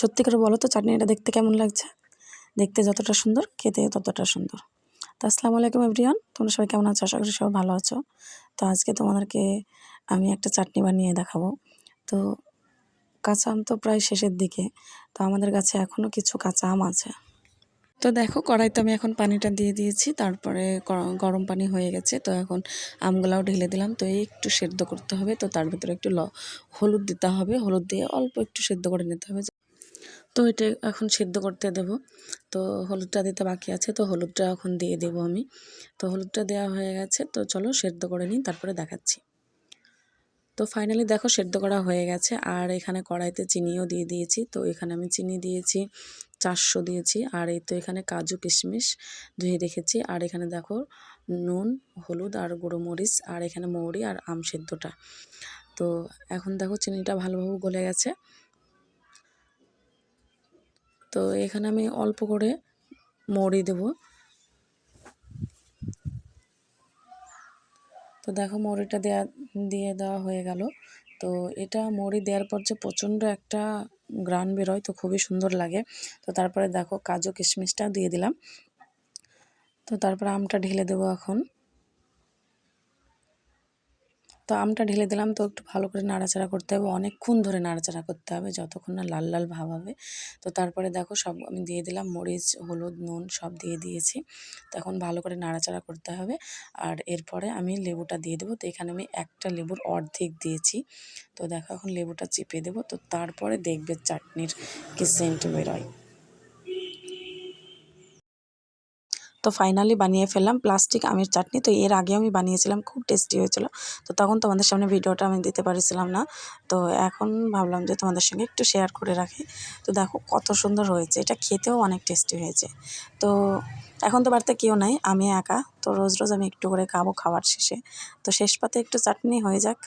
সত্যি করে বলো তো চাটনিটা দেখতে কেমন লাগছে? দেখতে যতটা সুন্দর, খেতে ততটা সুন্দর। তো আসসালামু আলাইকুম এভরিওয়ান, তোমরা সবাই কেমন আছো? আশা করি সবাই ভালো আছো। তো আজকে তোমাদেরকে আমি একটা চাটনি বানিয়ে দেখাবো। তো কাঁচা আম তো প্রায় শেষের দিকে, তো আমাদের কাছে এখনও কিছু কাঁচা আম আছে। তো দেখো, কড়াইতে আমি এখন পানিটা দিয়ে দিয়েছি, তারপরে গরম পানি হয়ে গেছে, তো এখন আমগুলাও ঢেলে দিলাম। তো এই একটু সেদ্ধ করতে হবে, তো তার ভিতরে একটু হলুদ দিতে হবে, হলুদ দিয়ে অল্প একটু সেদ্ধ করে নিতে হবে। তো এটা এখন সেদ্ধ করতে দেব। তো হলুদটা দিতে বাকি আছে, তো হলুদটা এখন দিয়ে দেব আমি। তো হলুদটা দেওয়া হয়ে গেছে, তো চলো সেদ্ধ করে নিই, তারপরে দেখাচ্ছি। তো ফাইনালি দেখো সেদ্ধ করা হয়ে গেছে, আর এখানে কড়াইতে চিনিও দিয়ে দিয়েছি। তো এখানে আমি চিনি দিয়েছি, চারশো দিয়েছি, আর এই তো এখানে কাজু কিশমিশ ধুয়ে রেখেছি। আর এখানে দেখো নুন, হলুদ আর গুঁড়ো মরিচ, আর এখানে মৌরি আর আম সেদ্ধটা। তো এখন দেখো চিনিটা ভালোভাবে গলে গেছে। তো এখানে আমি অল্প করে মৌরি দেব। তো দেখো মৌরিটা দেয়া, দিয়ে দেওয়া হয়ে গেল। তো এটা মৌরি দেওয়ার পর যে প্রচণ্ড একটা গ্রান বেরোয়, তো খুবই সুন্দর লাগে। তো তারপরে দেখো কাজু কিশমিশটা দিয়ে দিলাম। তো তারপরে আমটা ঢেলে দেবো এখন। তো আমটা ঢেলে দিলাম তো একটু ভালো করে নাড়াচাড়া করতে হবে। অনেকক্ষণ ধরে নাড়াচাড়া করতে হবে যতক্ষণ না লাল লাল ভাব হবে। তো তারপরে দেখো সব আমি দিয়ে দিলাম মরিচ, হলুদ, নুন সব দিয়ে দিয়েছি। তো এখন ভালো করে নাড়াচাড়া করতে হবে। আর এরপরে আমি লেবুটা দিয়ে দেবো। তো এখানে আমি একটা লেবুর অর্ধেক দিয়েছি। তো দেখো এখন লেবুটা চিপে দেবো। তো তারপরে দেখবে চাটনির কি সেন্ট বেরোয় তো ফাইনালি বানিয়ে ফেললাম প্লাস্টিক আমের চাটনি। তো এর আগে আমি বানিয়েছিলাম, খুব টেস্টি হয়েছিল। তো তখন তোমাদের সামনে ভিডিওটা আমি দিতে পারছিলাম না। তো এখন ভাবলাম যে তোমাদের সঙ্গে একটু শেয়ার করে রাখি। তো দেখো কত সুন্দর হয়েছে, এটা খেতেও অনেক টেস্টি হয়েছে। তো এখন তো বাড়িতে কেউ নাই, আমি একা। তো রোজ রোজ আমি একটু করে খাব খাওয়ার শেষে। তো শেষ পাতে একটু চাটনি হয়ে যাক।